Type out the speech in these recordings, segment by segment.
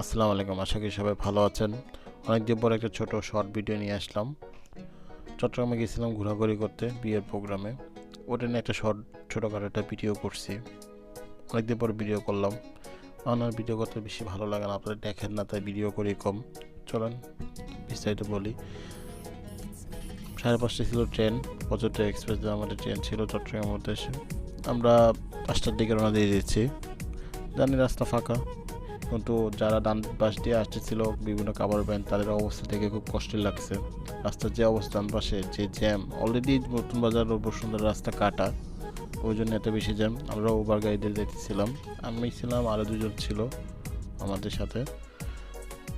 আসসালামু আলাইকুম, আশা করি সবাই ভালো আছেন। অনেকদিন পর একটা ছোট শর্ট ভিডিও নিয়ে আসলাম। চট্টগ্রামে গেছিলাম ঘোরাঘুরি করতে, বিয়ের প্রোগ্রামে ওটা নিয়ে একটা শর্ট ছোটোখাটো একটা ভিডিও করছি। অনেকদিন পর ভিডিও করলাম। আমার ভিডিও করতে বেশি ভালো লাগে না, আপনারা দেখেন না, তাই ভিডিও করি কম। চলেন, বিস্তারিত বলি। সাড়ে পাঁচটা ছিল ট্রেন পঁচাত্তর এক্সপ্রেস আমাদের ট্রেন ছিল চট্টগ্রামের উদ্দেশ্যে। আমরা পাঁচটার দিকে রওনা দিয়ে দিচ্ছি জানি রাস্তা ফাঁকা। কিন্তু যারা ডান পাশ দিয়ে আসতেছিল বিভিন্ন কাপড় প্যান্ট তাদের অবস্থা দেখে খুব কষ্ট লাগছে। রাস্তার যে অবস্থা, ডান পাশে যে জ্যাম অলরেডি নতুন বাজার বসুন্ধরা রাস্তা কাটা, ওই জন্য এত বেশি জ্যাম আমরা ওভার গাড়িতে যেতেছিলাম আমি ছিলাম আরও দুজন ছিল আমাদের সাথে।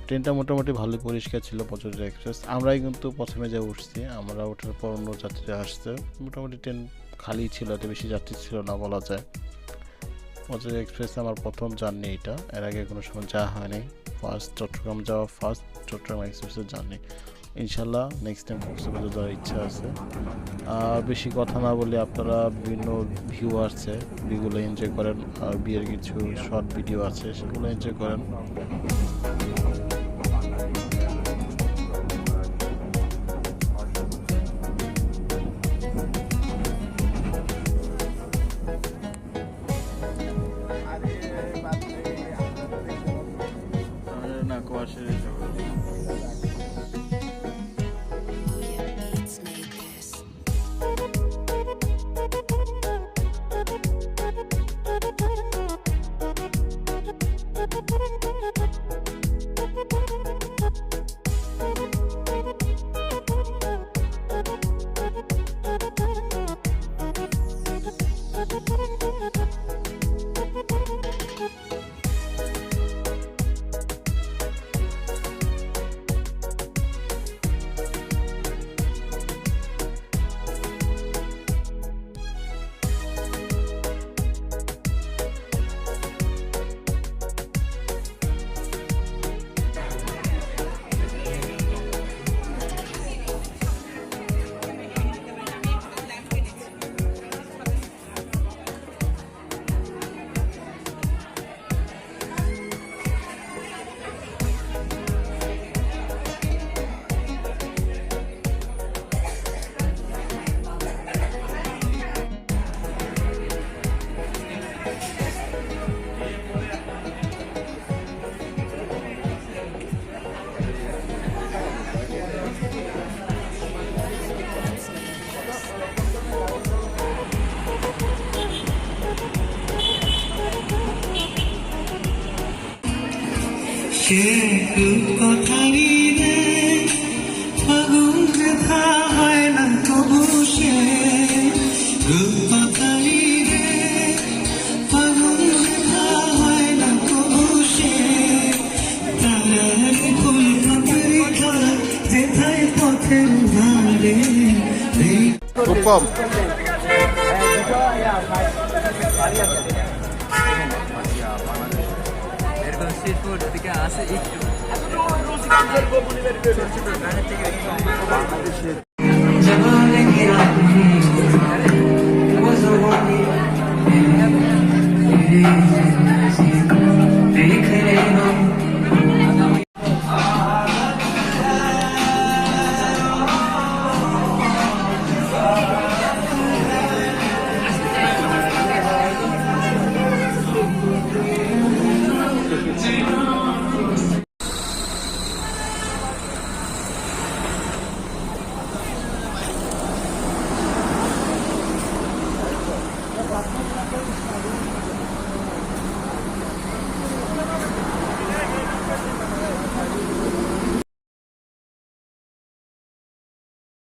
ট্রেনটা মোটামুটি ভালোই পরিষ্কার ছিল পঁচাত্তর এক্সপ্রেস আমরাই কিন্তু প্রথমে যে উঠছি, আমরা ওঠার পর অন্য যাত্রীরা আসছে। মোটামুটি ট্রেন খালি ছিল, এত বেশি যাত্রী ছিল না বলা যায়। পঁচাত্তর এক্সপ্রেস আমার প্রথম জার্নি এটা। এর আগে কোনো সময় যাওয়া হয়নি। ফার্স্ট চট্টগ্রাম যাওয়া ফার্স্ট চট্টগ্রাম এক্সপ্রেসের জার্নি ইনশাল্লাহ নেক্সট টাইম কক্সবাজার যাওয়ার ইচ্ছা আছে। আর বেশি কথা না বলে আপনারা বিভিন্ন ভিউ আছে ভিউগুলো এনজয় করেন। আর বিয়ের কিছু শর্ট ভিডিও আছে, সেগুলো এনজয় করেন। না সে রূপকথারি রে ফাগুন দেখা হয় না তবু সে? রূপকথারি রে ফাগুন দেখা হয় না তবু সে? তারার ফুল ধারে খুব কম আজকে আছে একটু বাংলাদেশের